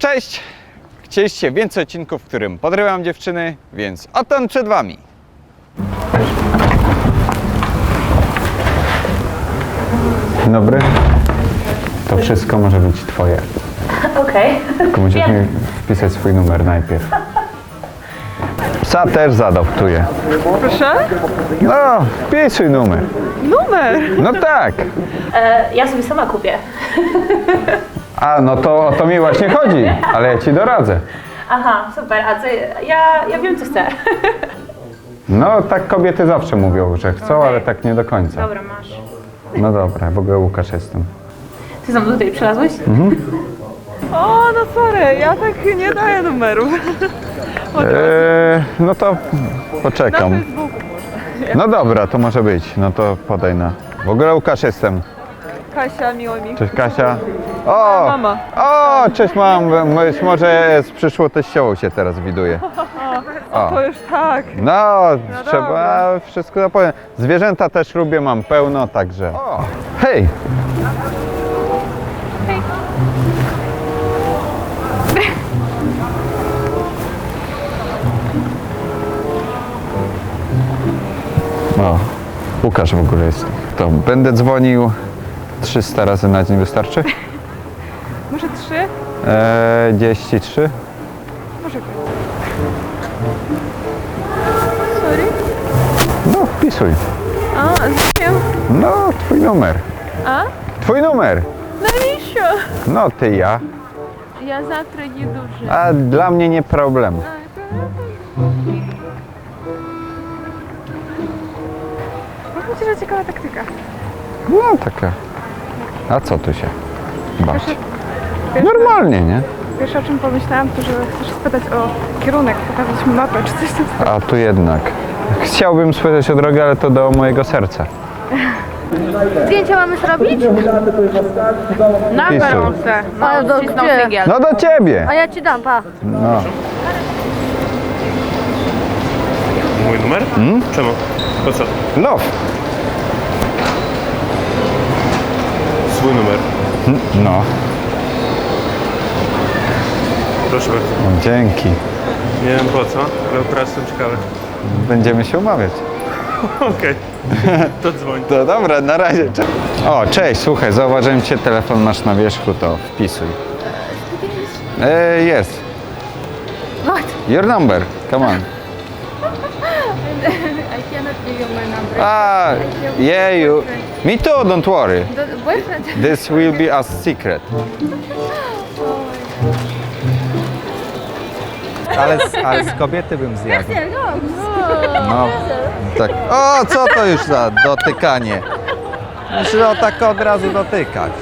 Cześć! Chcieliście więcej odcinków, w którym podrywam dziewczyny, więc oto on przed wami. Dzień dobry. To wszystko może być twoje. Okej. Tylko musisz mi wpisać swój numer najpierw. Psa też zaadoptuję. Proszę? No, wpisuj numer. Numer! No tak. E, Ja sobie sama kupię. A, no to o to mi właśnie chodzi, ale ja ci doradzę. Aha, super. A co, ja, ja wiem, co chcę. No, tak kobiety zawsze mówią, że chcą, ale tak nie do końca. Dobra, masz. No dobra, w ogóle Łukasz jestem. Ty znowu tutaj przylazłeś? O, no sorry, ja tak nie daję numeru. Eee, no to poczekam. Facebooku może. No dobra, to może być. No to podaj na. W ogóle Łukasz jestem. Kasia, miło mi. Cześć Kasia. O! Mama. O, cześć mam. Być może z przyszłą teściową się teraz widuje. O. To już tak. No, No trzeba dobra. wszystko zapowiem. Zwierzęta też lubię, mam pełno, także. O. Hej! O, Łukasz w ogóle jest. To będę dzwonił 300 razy na dzień wystarczy? Może trzy? Eee, 33? Może być. Sorry? No, wpisuj. A, z kim? No, twój numer. A? Twój numer. Навіщо? No, ty ja. Я завтра їду вже. A dla mnie nie problem. Myślę, że ciekawa taktyka. No, taka. A co tu się bać? Normalnie, nie? Pierwsze o czym pomyślałam, to że chcesz spytać o kierunek, pokazać mi mapę, czy coś tam. A tu jednak. Chciałbym spytać o drogę, ale to do mojego serca. Zdjęcia mamy zrobić? Na gorące. A, do, gdzie? No do ciebie. A ja ci dam, pa. No. Mój numer? Czemu? Po co? Love. Swój numer. No, Proszę bardzo. no, dzięki. Nie wiem po co, ale teraz jestem ciekawy. Będziemy się umawiać. Okej. To dzwoń. To dobra, na razie. Cze- O, cześć, słuchaj, zauważyłem cię, telefon masz na wierzchu, to wpisuj. E, jest. What? Your number, come on. You my number. Ah, yeah, you. Me too, don't worry. The boyfriend. This will be a secret. Ale z, ale z kobiety bym zjadł. No, tak. O, co to już za dotykanie? Muszę o tak od razu dotykać.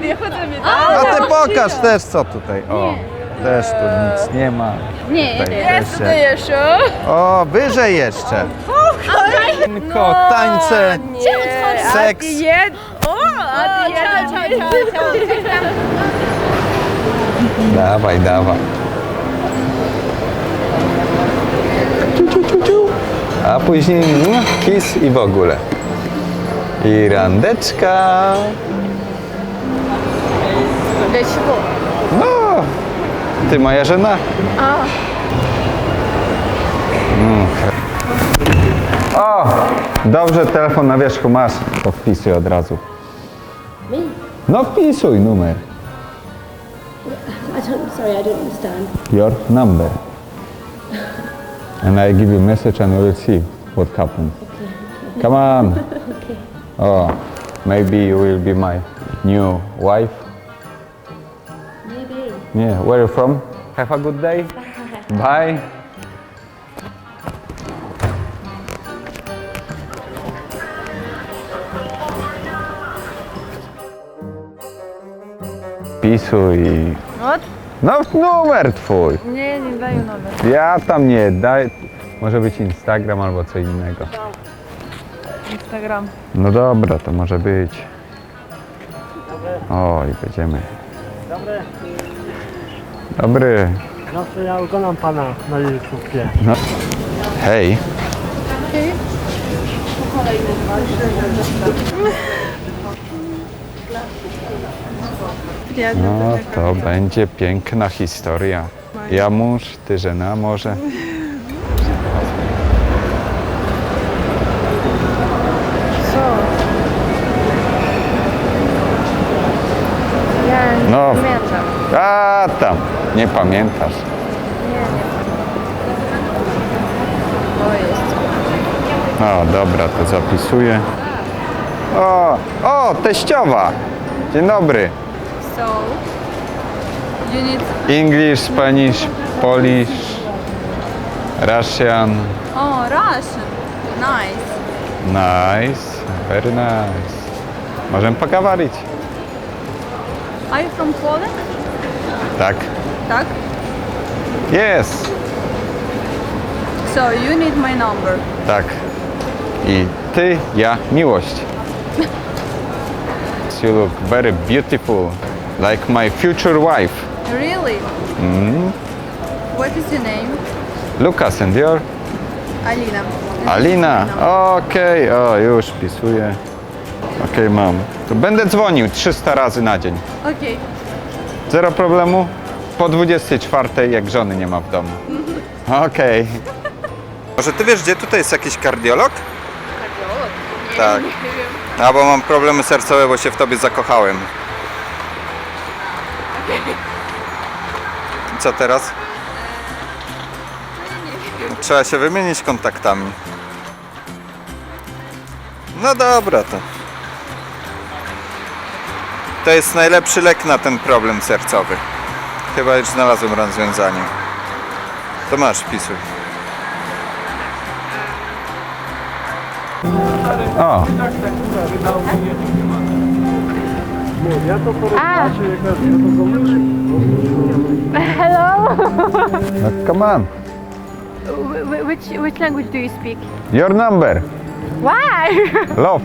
Nie chodzę mi A ty pokaż też co tutaj. O, też tu nic nie ma. Nie, Tutaj nie. też się- jeszcze. O, wyżej jeszcze. Tańko, tańce, seks. O, Dawaj, dawaj. A później mm, kis i w ogóle. I randeczka. Leciło. No, ty moja żena. A. Mm, O, dobrze, telefon na wierzchu masz, to wpisuj od razu. Me? No wpisuj numer. I don't, sorry, I don't understand. your number. And I give you message and we will see what happens. Come on. Okay. Oh, maybe you will be my new wife. Maybe. Yeah, where are you from? Have a good day. Bye. Pisuj. What? No numer twój. Nie, nie daję numer. Ja tam nie daj. Może być Instagram albo co innego. Instagram. No dobra, to może być. Oj, będziemy. Dobry. No to ja oglądam pana na YouTubie. Hej. No to będzie piękna historia. Ja Jamusz, ty żena może. Co? Nie No. A tam, nie pamiętasz. No dobra, to zapisuję. O, o, teściowa! Dzień dobry. So, you need... English, Spanish, Polish, Russian. Oh, Russian. Nice. Nice, very nice. Możemy pogadać. Are you from Poland? Tak. Tak. Yes. So, you need my number. Tak. I ty, ja, miłość. You look very beautiful, like my future wife. Really? Mm. What is your name? Lucas and your? Alina. Alina. Okej, o już pisuję. Okej, mam. To będę dzwonił 300 razy na dzień. Okay. Zero problemu? Po 24, jak żony nie ma w domu. Okej. Może ty wiesz, gdzie tutaj jest jakiś kardiolog? Kardiolog? Tak. A, bo mam problemy sercowe, bo się w tobie zakochałem. I Co teraz? Trzeba się wymienić kontaktami. No dobra to. To jest najlepszy lek na ten problem sercowy. Chyba już znalazłem rozwiązanie. To masz, pisuj. O, Я то передбачу, якраз я то залишу. Hello? no come on. Wh- wh- which, which language do you speak? Your number. Why? Love.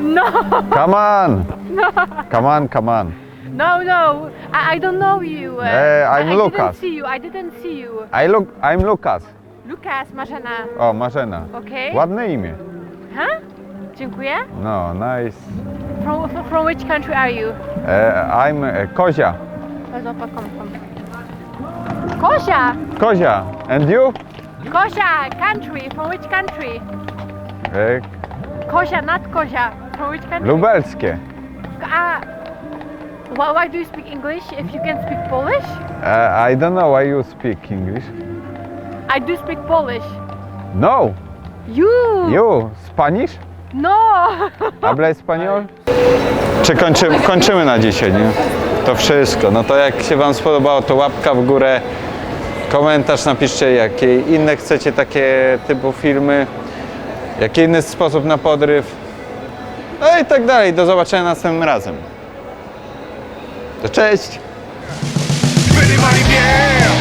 no, Come on. Come on, come on. no, no. I, I don't know you. Uh, Eh, I'm I, I Lucas. didn't see you. I didn't see you. I look, I'm Lucas. Lukas, Marzena. O, Marzena. Okay. Ładne imię. Huh? Dziękuję. No, nice. From, from, which country are you? E, I'm e, Kozia. Kom, kom. Kosia! Kozia. And you? Kosia, country. From which country? E, Kosia, not Kosia. From which country? lubelskie. Ah. Why, why do you speak English if you can speak Polish? E, I don't know why you speak English. I do speak Polish. No. You! You. Spanish? No! Habla español? Czy kończymy, kończymy na dzisiaj, nie? To wszystko. No to jak się Wam spodobało, to łapka w górę, komentarz napiszcie, jakie inne chcecie takie typu filmy, jaki inny sposób na podryw. No i tak dalej. Do zobaczenia następnym razem. To cześć! Pretty Money Bear,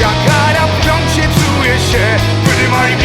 jak się czuje się Pretty Money